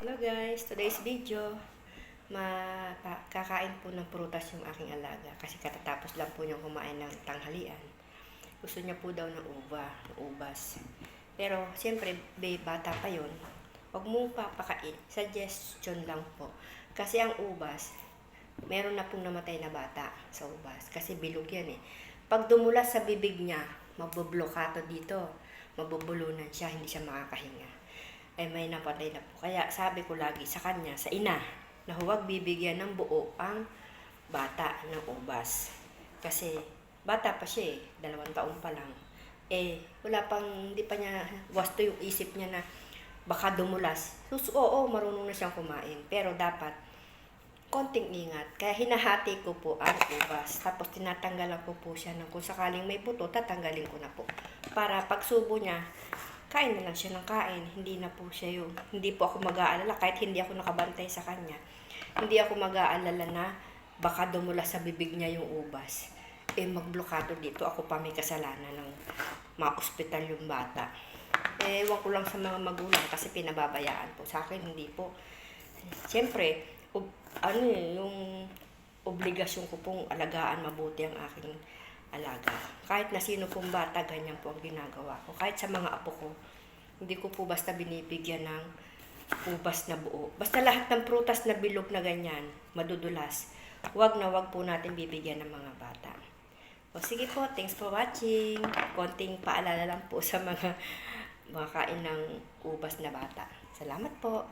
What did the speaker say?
Hello guys, today's video, makakain po ng prutas yung aking alaga kasi katatapos lang po niyang kumain ng tanghalian. Gusto niya po daw ng uva, ubas. Pero siyempre, babe, bata pa yon. Huwag mong papakain, suggestion lang po. Kasi ang ubas, meron na pong namatay na bata sa ubas kasi bilog yan eh. Pag dumulas sa bibig niya, mabublokato dito, mabubulunan siya, hindi siya makakahinga ay may napatay na po. Kaya sabi ko lagi sa kanya, sa ina, na huwag bibigyan ng buo ang bata ng ubas. Kasi bata pa siya eh, dalawang taon pa lang. Eh, wala pang, hindi pa niya, wasto yung isip niya na baka dumulas. Sus, oo, marunong na siyang kumain. Pero dapat, konting ingat. Kaya hinahati ko po ang ubas. Tapos tinatanggalan ko po siya ng kung sakaling may buto, tatanggalin ko na po. Para pagsubo niya, kain na lang siya ng kain. Hindi na po siya yung, hindi po ako mag-aalala kahit hindi ako nakabantay sa kanya. Hindi ako mag-aalala na baka dumula sa bibig niya yung ubas. Eh, magblokado dito. Ako pa may kasalanan ng ma-hospital yung bata. Eh, ewan ko lang sa mga magulang kasi pinababayaan po. Sa akin, hindi po. Siyempre, ob- ano eh, yung obligasyon ko pong alagaan mabuti ang aking alaga. Kahit na sino pong bata, ganyan po ang ginagawa ko. Kahit sa mga apo ko, hindi ko po basta binibigyan ng ubas na buo. Basta lahat ng prutas na bilog na ganyan, madudulas, wag na wag po natin bibigyan ng mga bata. O sige po, thanks for watching. Konting paalala lang po sa mga mga kain ng ubas na bata. Salamat po.